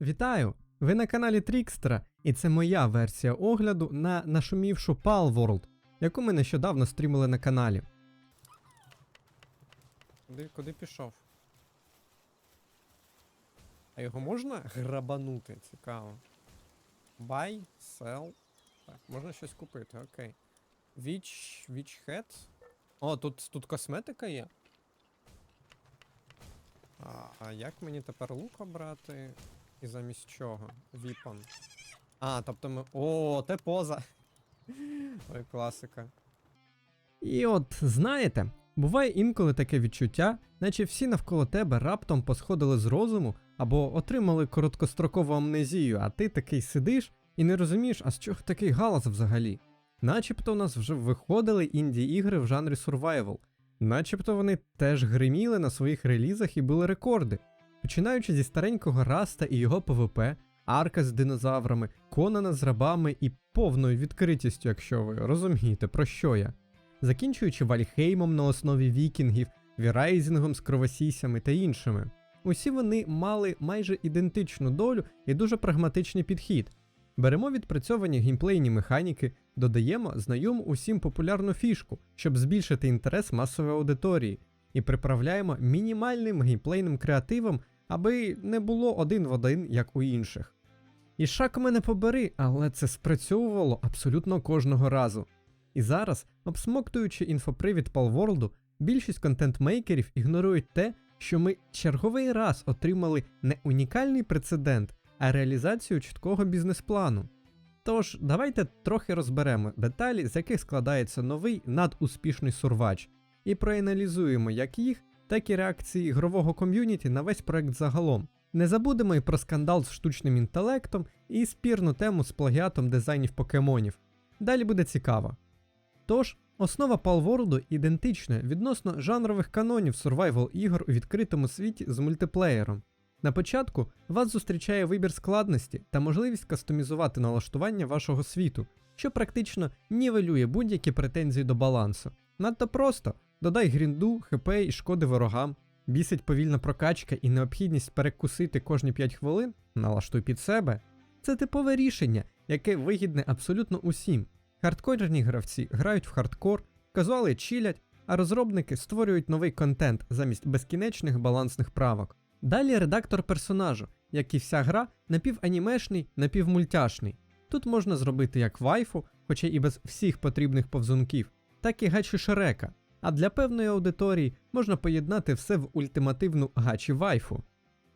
Вітаю! Ви на каналі Трікстера, і це моя версія огляду на нашумівшу Palworld, яку ми нещодавно стрімили на каналі. Куди, куди пішов? А його можна грабанути? Цікаво. Buy, sell. Так, можна щось купити, окей. Witch, Witch Head. О, тут, тут косметика є. А, а як мені тепер лук обрати? І замість чого? Віпон. А, тобто ми. О, те поза. Ой, класика. І от, знаєте, буває інколи таке відчуття, наче всі навколо тебе раптом посходили з розуму або отримали короткострокову амнезію, а ти такий сидиш і не розумієш, а з чого такий галас взагалі. Начебто у нас вже виходили інді-ігри в жанрі survival, начебто вони теж гриміли на своїх релізах і били рекорди. Починаючи зі старенького Раста і його ПВП, арка з динозаврами, Конана з рабами і повною відкритістю, якщо ви розумієте, про що я. Закінчуючи Вальхеймом на основі вікінгів, Вірайзінгом з кровосісями та іншими. Усі вони мали майже ідентичну долю і дуже прагматичний підхід. Беремо відпрацьовані геймплейні механіки, додаємо знайому усім популярну фішку, щоб збільшити інтерес масової аудиторії, і приправляємо мінімальним геймплейним креативом, аби не було один в один, як у інших. І шак мене побери, але це спрацьовувало абсолютно кожного разу. І зараз, обсмоктуючи інфопривід Palworld, більшість контент-мейкерів ігнорують те, що ми черговий раз отримали не унікальний прецедент, а реалізацію чіткого бізнес-плану. Тож, давайте трохи розберемо деталі, з яких складається новий надуспішний сурвач, і проаналізуємо як їх, так і реакції ігрового ком'юніті на весь проект загалом. Не забудемо і про скандал з штучним інтелектом і спірну тему з плагіатом дизайнів покемонів. Далі буде цікаво. Тож, основа Palworld ідентична відносно жанрових канонів survival ігор у відкритому світі з мультиплеєром. На початку вас зустрічає вибір складності та можливість кастомізувати налаштування вашого світу, що практично нівелює будь-які претензії до балансу. Надто просто додай грінду, хп і шкоди ворогам, бісить повільна прокачка і необхідність перекусити кожні 5 хвилин, налаштуй під себе. Це типове рішення, яке вигідне абсолютно усім. Хардкорні гравці грають в хардкор, казуали чилять, а розробники створюють новий контент замість безкінечних балансних правок. Далі редактор персонажу, як і вся гра, напіванімешний, напівмультяшний. Тут можна зробити як вайфу, хоча і без всіх потрібних повзунків, так і гачі шерека. А для певної аудиторії можна поєднати все в ультимативну гачі вайфу.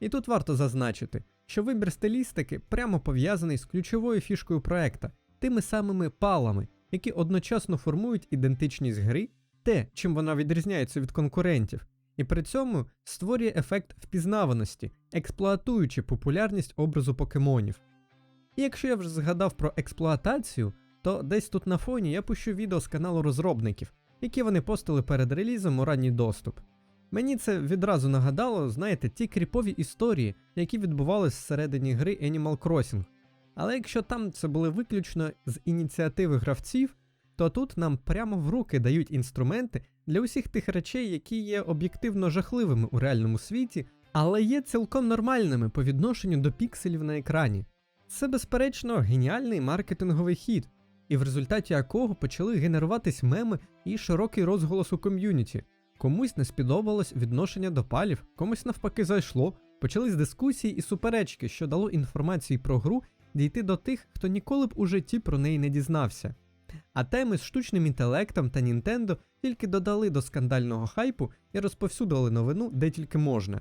І тут варто зазначити, що вибір стилістики прямо пов'язаний з ключовою фішкою проекта, тими самими палами, які одночасно формують ідентичність гри, те, чим вона відрізняється від конкурентів, і при цьому створює ефект впізнаваності, експлуатуючи популярність образу покемонів. І якщо я вже згадав про експлуатацію, то десь тут на фоні я пущу відео з каналу розробників, які вони постили перед релізом у ранній доступ. Мені це відразу нагадало, знаєте, ті кріпові історії, які відбувалися всередині гри Animal Crossing. Але якщо там це були виключно з ініціативи гравців, то тут нам прямо в руки дають інструменти для усіх тих речей, які є об'єктивно жахливими у реальному світі, але є цілком нормальними по відношенню до пікселів на екрані. Це, безперечно, геніальний маркетинговий хід, і в результаті якого почали генеруватись меми і широкий розголос у ком'юніті. Комусь не сподобалось відношення до палів, комусь навпаки зайшло, почались дискусії і суперечки, що дало інформації про гру дійти до тих, хто ніколи б у житті про неї не дізнався. А теми з штучним інтелектом та Нінтендо тільки додали до скандального хайпу і розповсюдили новину де тільки можна.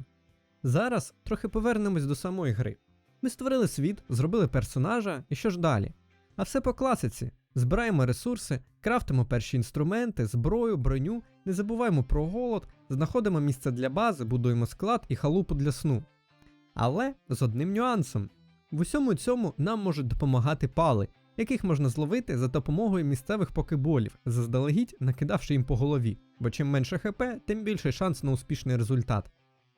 Зараз трохи повернемось до самої гри. Ми створили світ, зробили персонажа, і що ж далі? А все по класиці. Збираємо ресурси, крафтимо перші інструменти, зброю, броню, не забуваємо про голод, знаходимо місце для бази, будуємо склад і халупу для сну. Але з одним нюансом: в усьому цьому нам можуть допомагати пали, яких можна зловити за допомогою місцевих покеболів, заздалегідь накидавши їм по голові, бо чим менше ХП, тим більший шанс на успішний результат.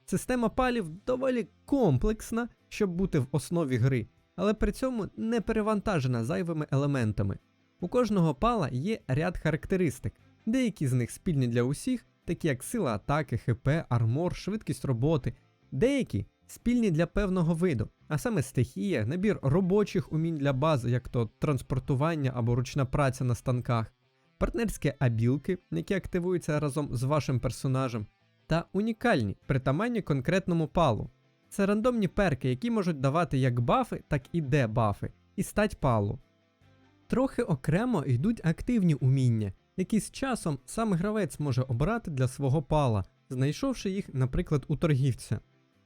Система палів доволі комплексна, щоб бути в основі гри, але при цьому не перевантажена зайвими елементами. У кожного пала є ряд характеристик, деякі з них спільні для усіх, такі як сила атаки, ХП, армор, швидкість роботи, деякі спільні для певного виду, а саме стихія, набір робочих умінь для бази, як то транспортування або ручна праця на станках, партнерські абілки, які активуються разом з вашим персонажем, та унікальні, притаманні конкретному палу. Це рандомні перки, які можуть давати як бафи, так і дебафи, і стать палу. Трохи окремо йдуть активні уміння, які з часом сам гравець може обрати для свого пала, знайшовши їх, наприклад, у торгівця.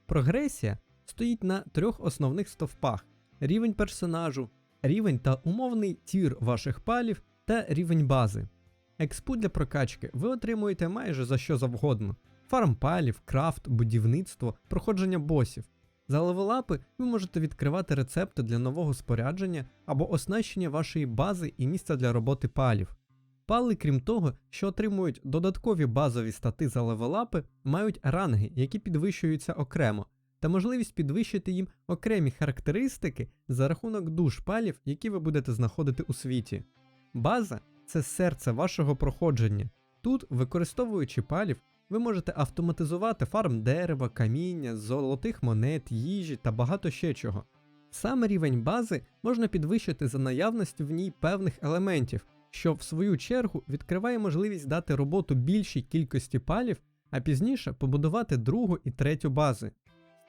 Прогресія стоїть на трьох основних стовпах: рівень персонажу, рівень та умовний тір ваших палів та рівень бази. Експу для прокачки ви отримуєте майже за що завгодно: фарм палів, крафт, будівництво, проходження босів. За левелапи ви можете відкривати рецепти для нового спорядження або оснащення вашої бази і місця для роботи палів. Пали, крім того, що отримують додаткові базові стати за левелапи, мають ранги, які підвищуються окремо, та можливість підвищити їм окремі характеристики за рахунок душ палів, які ви будете знаходити у світі. База це серце вашого проходження. Тут, використовуючи палів, ви можете автоматизувати фарм дерева, каміння, золотих монет, їжі та багато ще чого. Саме рівень бази можна підвищити за наявністю в ній певних елементів, що в свою чергу відкриває можливість дати роботу більшій кількості палів, а пізніше побудувати другу і третю бази.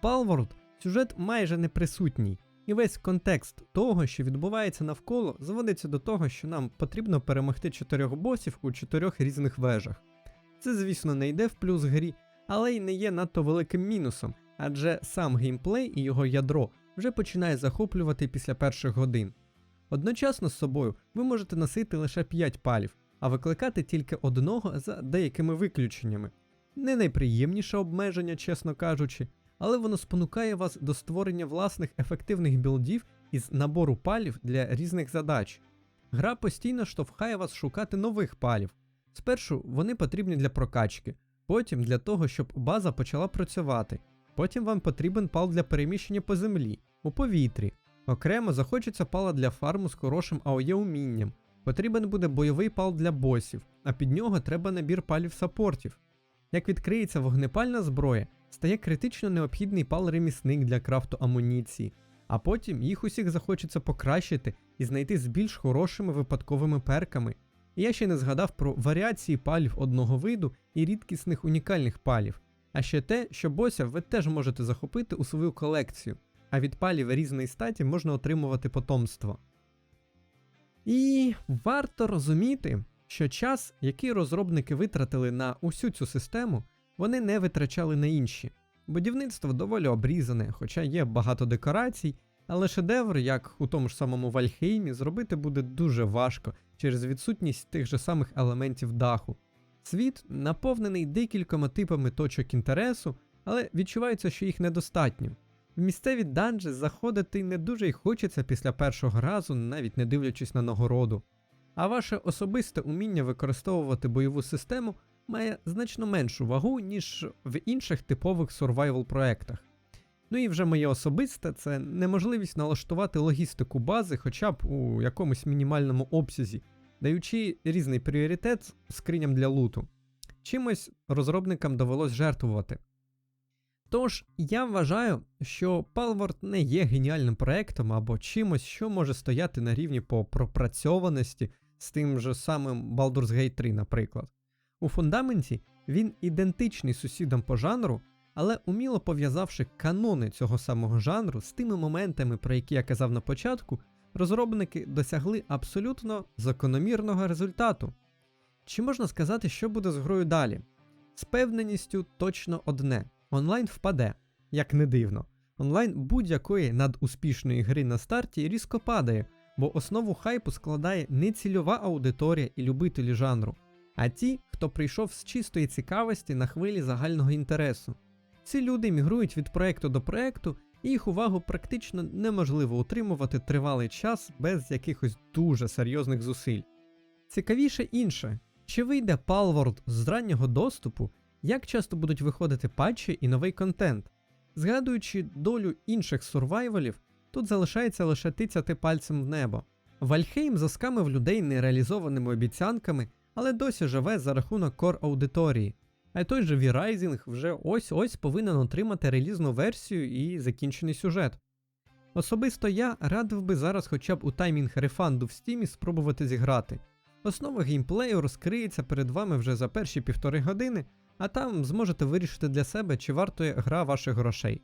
В Palworld сюжет майже не присутній, і весь контекст того, що відбувається навколо, зводиться до того, що нам потрібно перемогти чотирьох босів у чотирьох різних вежах. Це, звісно, не йде в плюс грі, але й не є надто великим мінусом, адже сам геймплей і його ядро вже починає захоплювати після перших годин. Одночасно з собою ви можете носити лише 5 палів, а викликати тільки одного за деякими виключеннями. Не найприємніше обмеження, чесно кажучи, але воно спонукає вас до створення власних ефективних білдів із набору палів для різних задач. Гра постійно штовхає вас шукати нових палів. Спершу вони потрібні для прокачки, потім для того, щоб база почала працювати. Потім вам потрібен пал для переміщення по землі, у повітрі. Окремо захочеться пала для фарму з хорошим АОЄ умінням. Потрібен буде бойовий пал для босів, а під нього треба набір палів саппортів. Як відкриється вогнепальна зброя, стає критично необхідний пал ремісник для крафту амуніції, а потім їх усіх захочеться покращити і знайти з більш хорошими випадковими перками. І я ще не згадав про варіації палів одного виду і рідкісних унікальних палів, а ще те, що бося ви теж можете захопити у свою колекцію, а від палів різної статі можна отримувати потомство. І варто розуміти, що час, який розробники витратили на усю цю систему, вони не витрачали на інші. Будівництво доволі обрізане, хоча є багато декорацій, але шедевр, як у тому ж самому Вальхеймі, зробити буде дуже важко через відсутність тих же самих елементів даху. Світ наповнений декількома типами точок інтересу, але відчувається, що їх недостатньо. В місцеві данжі заходити не дуже й хочеться після першого разу, навіть не дивлячись на нагороду. А ваше особисте уміння використовувати бойову систему має значно меншу вагу, ніж в інших типових survival проектах. Ну і вже моє особисте це неможливість налаштувати логістику бази хоча б у якомусь мінімальному обсязі, даючи різний пріоритет скриням для луту. Чимось розробникам довелось жертвувати. Тож, я вважаю, що Palworld не є геніальним проектом або чимось, що може стояти на рівні по пропрацьованості з тим же самим Baldur's Gate 3, наприклад. У фундаменті він ідентичний сусідам по жанру, але уміло пов'язавши канони цього самого жанру з тими моментами, про які я казав на початку, розробники досягли абсолютно закономірного результату. Чи можна сказати, що буде з грою далі? З певненістю точно одне: онлайн впаде, як не дивно. Онлайн будь-якої надуспішної гри на старті різко падає, бо основу хайпу складає не цільова аудиторія і любителі жанру, а ті, хто прийшов з чистої цікавості на хвилі загального інтересу. Ці люди мігрують від проекту до проекту, і їх увагу практично неможливо утримувати тривалий час без якихось дуже серйозних зусиль. Цікавіше інше, чи вийде Palworld з раннього доступу, як часто будуть виходити патчі і новий контент. Згадуючи долю інших сурвайвалів, тут залишається лише тицяти пальцем в небо. Вальхейм заскамив людей нереалізованими обіцянками, але досі живе за рахунок кор аудиторії. А той же V-Rising вже ось-ось повинен отримати релізну версію і закінчений сюжет. Особисто я радив би зараз хоча б у таймінг рефанду в стімі спробувати зіграти. Основа геймплею розкриється перед вами вже за перші півтори години, а там зможете вирішити для себе, чи вартує гра ваших грошей.